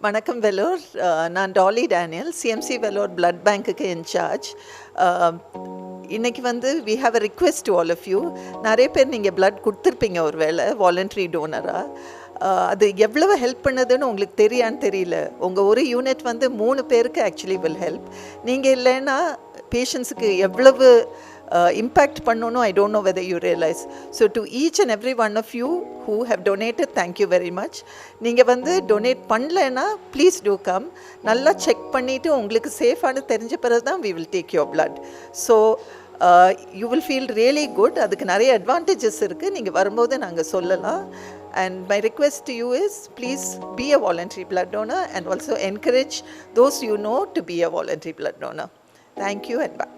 வணக்கம் வெலூர் நான் Dolly Daniel CMC Vellore blood பேங்க்குக்கு இன்சார்ஜ் இன்றைக்கி வந்து we have a request to all of you நிறைய பேர் நீங்கள் பிளட் கொடுத்துருப்பீங்க ஒரு வேளை வாலண்ட்ரி டோனராக அது எவ்வளவு ஹெல்ப் பண்ணுதுன்னு உங்களுக்கு தெரியான்னு தெரியல. உங்கள் ஒரு யூனிட் வந்து மூணு பேருக்கு ஆக்சுவலி வில் ஹெல்ப் நீங்கள் இல்லைன்னா பேஷண்ட்ஸுக்கு எவ்வளவு இம்பேக்ட் பண்ணணும் I don't know whether you realise so to each and every one of you who have donated thank you very much நீங்கள் வந்து டொனேட் பண்ணலைன்னா ப்ளீஸ் டூ கம் நல்லா செக் பண்ணிவிட்டு உங்களுக்கு சேஃபானு தெரிஞ்ச பிறகு தான் we will take your blood so you will feel really good அதுக்கு நிறைய அட்வான்டேஜஸ் இருக்குது நீங்கள் வரும்போது நாங்கள் சொல்லலாம். And my request to you is please be a voluntary blood donor and also encourage those you know to be a voluntary blood donor thank you and bye